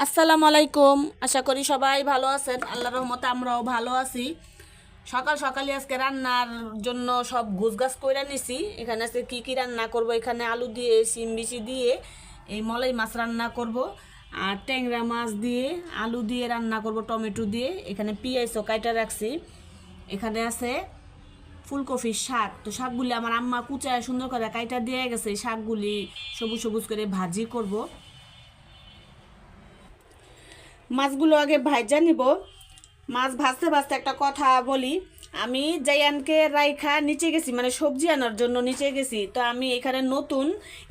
আসসালামু আলাইকুম। আশা করি সবাই ভালো আছেন। আল্লাহ রহমতে আমরাও ভালো আছি। সকাল সকালে আজকে রান্নার জন্য সব গুছগাছ করে নিছি। এখানে আজকে কী কী রান্না করব? এখানে আলু দিয়ে সিম বিচি দিয়ে, এই মলাই মাছ রান্না করব। আর ট্যাংরা মাছ দিয়ে, আলু দিয়ে রান্না করব, টমেটো দিয়ে। এখানে পিঁয়াজও কাইটা রাখছি। এখানে আছে ফুলকপির শাক। তো শাকগুলি আমার আম্মা কুচায় সুন্দর করে কাইটা দিয়ে গেছে। শাকগুলি সবুজ সবুজ করে ভাজি করব। মাছগুলো আগে ভাজা নিব। মাছ ভাজতে ভাজতে একটা কথা বলি। আমি জায়ানকে রাইখা নিচে গেছি মানে সবজি আনার জন্য নিচে গেছি। তো আমি এখানে নতুন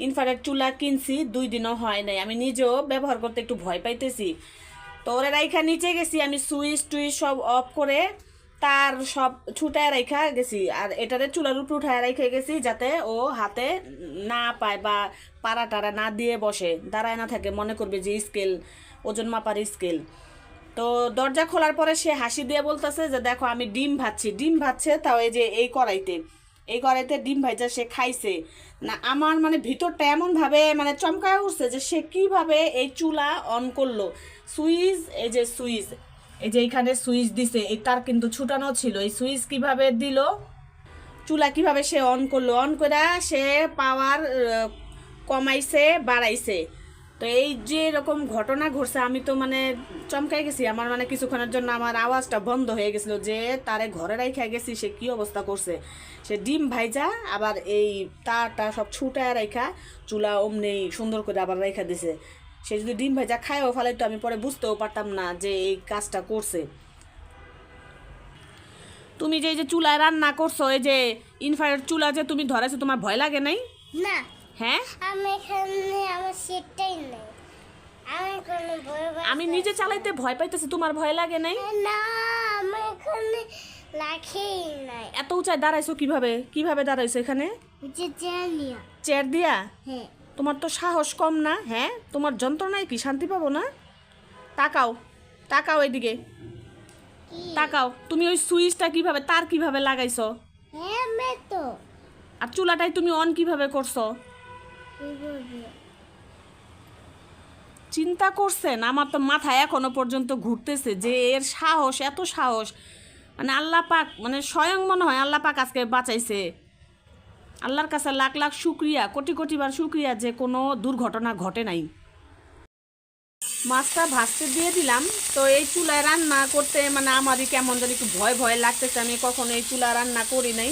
ইনফ্রারেড চুলা কিনছি, দুই দিনও হয় নাই। আমি নিজেও ব্যবহার করতে একটু ভয় পাইতেছি। তো ওরা রাইখা নিচে গেছি, আমি সুইচ টুইচ সব অফ করে তার সব ছুটায় রাইখা গেছি। আর এটারে চুলার উপর উঠায় রেখে গেছি যাতে ও হাতে না পায় বা পাড়া টাড়া না দিয়ে বসে, দাঁড়ায় না থাকে, মনে করবে যে স্কেল, ওজন মাপার স্কেল। তো দরজা খোলার পরে সে হাসি দিয়ে বলতেছে যে, দেখো, আমি ডিম ভাজছি। ডিম ভাজছে তাও এই যে এই কড়াইতে। এই কড়াইতে ডিম ভাজা সে খাইছে। না, আমার মানে ভিতরটা এমনভাবে মানে চমকায় উঠছে যে সে কীভাবে এই চুলা অন করল। সুইচ, এই যে সুইচ এই যে এইখানে সুইচ দিছে এই তার কিন্তু ছুটানো ছিল। এই সুইচ কীভাবে দিল? চুলা কীভাবে সে অন করল? অন করে সে পাওয়ার কমাইছে, বাড়াইছে। তো এই যে এরকম ঘটনা ঘটছে, আমি তো মানে চমকাই গেছি। আমার মানে কিছুক্ষণের জন্য আমার আওয়াজটা বন্ধ হয়ে গেছিল যে তারে ঘরে রাইখা গেছি, সে কি অবস্থা করছে? সে ডিম ভাইজা, আবার এই তারটা সব ছুটায় রাইখা, চুলা অমনি সুন্দর করে আবার রেখা দিছে। সে যদি ডিম ভাজা খায়ও ফলে তো আমি পরে বুঝতেও পারতাম না যে এই কাজটা করছে। তুমি যে এই যে চুলায় রান্না করছ এই যে ইনফ্রারেড চুলা যে তুমি ধরেছো তোমার ভয় লাগে নাই? না। হ্যাঁ? আমি এখানে আমার সিটটাই নেই। আমি কোনো ভয় আমি নিজে চালাইতে ভয় পাইতেছি তোমার ভয় লাগে নাই? না আমি এখানে রাখেই নাই। এত উঁচায় দাঁড়াইছো কীভাবে? কীভাবে দাঁড়াইছো এখানে? যে জানিয়া চেয়ার দিয়া? হ্যাঁ। তোমার তো সাহস কম না হ্যাঁ? তোমার যন্ত্রণায় কি শান্তি পাবো না? তাকাও তাকাও এদিকে। তাকাও তুমি ওই সুইচটা কীভাবে তার কীভাবে লাগাইছো? হ্যাঁ তো। আর চুলাটাই তুমি অন কীভাবে করছ। চিন্তা করছেন? আমার তো মাথায় এখনও পর্যন্ত ঘুরতেছে যে এর সাহস এত সাহস। মানে আল্লাহ পাক মানে স্বয়ং মনে হয় আল্লাহ পাক আজকে বাঁচাইছে। আল্লাহর কাছে লাখ লাখ শুক্রিয়া, কোটি কোটি বার শুক্রিয়া যে কোনো দুর্ঘটনা ঘটে নাই। মাছটা ভাজতে দিয়ে দিলাম, তো এই চুলায় রান্না করতে মানে আমারই কেমন জানি একটু ভয় ভয় লাগতেছে, আমি কখনো এই চুলা রান্না করি নাই।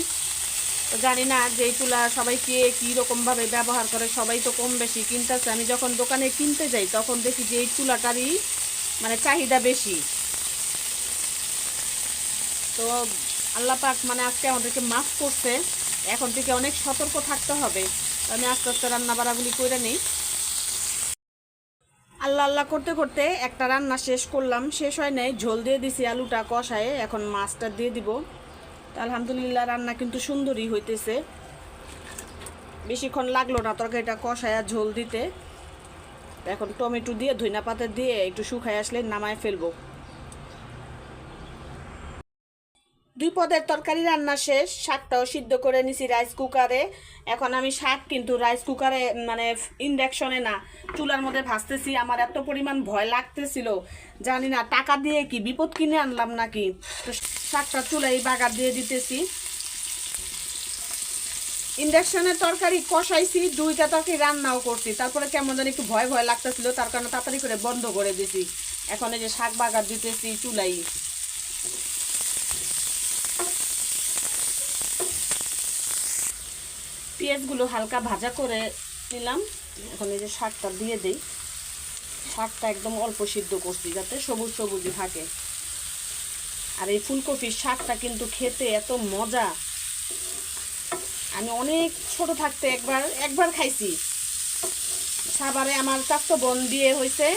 জানি না যে এই চুলা সবাই কে কী রকমভাবে ব্যবহার করে, সবাই তো কম বেশি কিনতেছে। আমি যখন দোকানে কিনতে যাই, তখন দেখি যে এই চুলাটারই মানে চাহিদা বেশি। তো আল্লাহ পাক মানে আজকে আমাদেরকে মাফ করছে। এখন থেকে অনেক সতর্ক থাকতে হবে। আমি আস্তে আস্তে রান্না বাড়াগুলি করে নিই। আল্লাহ আল্লাহ করতে করতে একটা রান্না শেষ করলাম। শেষ হয় নাই, ঝোল দিয়ে দিছি আলুটা কষায়, এখন মাছটা দিয়ে দিব। আলহামদুলিল্লাহ রান্না কিন্তু সুন্দরই হইতেছে। বেশিক্ষণ লাগল না তরকারিটা কষায় ঝোল দিতে। এখন টমেটো দিয়ে, ধইনা পাতা দিয়ে একটু শুকায় আসলে নামায় ফেলব। দুই পদের তরকারি রান্না শেষ, শাকটাও সিদ্ধ করে নিছি রাইস কুকারে এখন আমি শাক কিন্তু রাইস কুকারে মানে ইন্ডাকশনে না, চুলার মধ্যে ভাজতেছি। আমার এত পরিমাণ ভয় লাগতেছিল, জানি না, টাকা দিয়ে কি বিপদ কিনে আনলাম নাকি? তো শাকটা চুলাই বাগার দিয়ে দিতেছি। ইন্ডাকশনের তরকারি কষাইছি, দুইটা তরকারি রান্নাও করছি। তারপরে কেমন জানি একটু ভয় ভয় লাগতেছিল, তার কারণে তাড়াতাড়ি করে বন্ধ করে দিছি। এখন এই যে শাক বাগার দিতেছি চুলাই পেঁয়াজগুলো হালকা ভাজা করে নিলাম। এখন এই যে শাকটা দিয়ে দিই। শাকটা একদম অল্প সিদ্ধ করছি যাতে সবুজ সবুজই থাকে। আর এই ফুলকপির শাকটা কিন্তু খেতে এত মজা। আমি অনেক ছোট থাকতে একবার একবার খাইছি। সাবারে আমার চারটো বোন দিয়ে হয়েছে,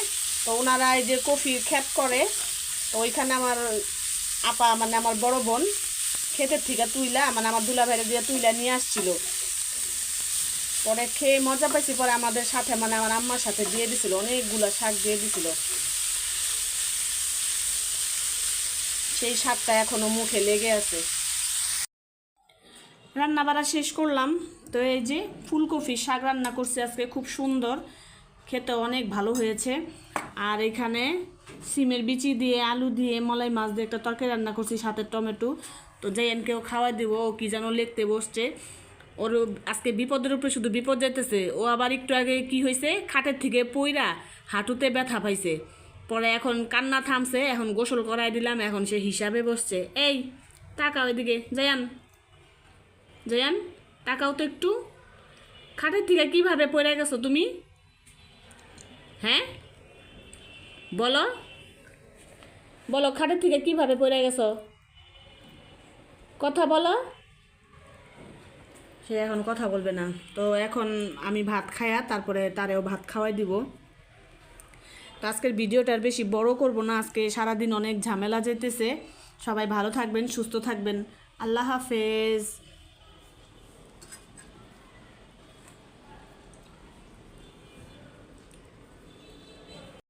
তো ওনারা এই যে কফির খ্যাত করে, তো ওইখানে আমার আপা মানে আমার বড় বোন, ক্ষেতের থেকে তুইলা মানে আমার দুলা ভাইরে দিয়ে তুইলা নিয়ে আসছিল। পরে খেয়ে মজা পাইছি, পরে আমাদের সাথে মানে আমার আম্মার সাথে দিয়ে দিছিল, অনেকগুলো শাক দিয়ে দিছিল। সেই শাকটা এখনও মুখে লেগে আছে। রান্না বাড়া শেষ করলাম। তো এই যে ফুলকপি শাক রান্না করছি আজকে, খুব সুন্দর। খেতে অনেক ভালো হয়েছে। আর এখানে সিমের বিচি দিয়ে, আলু দিয়ে, মলাই মাছ দিয়ে একটা তরকারি রান্না করছি, সাথে টমেটো। তো জায়ানকেও খাওয়াই দেবো, ও কি যেন লিখতে বসছে। ওর আজকে বিপদের উপরে শুধু বিপদ যাইতেছে, ও আবার একটু আগে কি হয়েছে খাটের থেকে পইরা হাঁটুতে ব্যথা পাইছে। পরে এখন কান্না থামছে, এখন গোসল করাই দিলাম, এখন সে হিসাবে বসছে। এই টাকা ওইদিকে জয়ান। জয়ান টাকাও তো একটু। খাটের থেকে কীভাবে পড়ে গেছো তুমি? হ্যাঁ? বলো। বলো, খাটের থেকে কীভাবে পড়ে গেছো? কথা বলো। সে এখন কথা বলবে না। তো এখন আমি ভাত খায়া তারপরে তারেও ভাত খাওয়াই দিব। তো আজকের ভিডিওটা আর বেশি বড় করব না, আজকে সারাদিন অনেক ঝামেলা যেতেছে। সবাই ভালো থাকবেন, সুস্থ থাকবেন। আল্লাহ হাফেজ।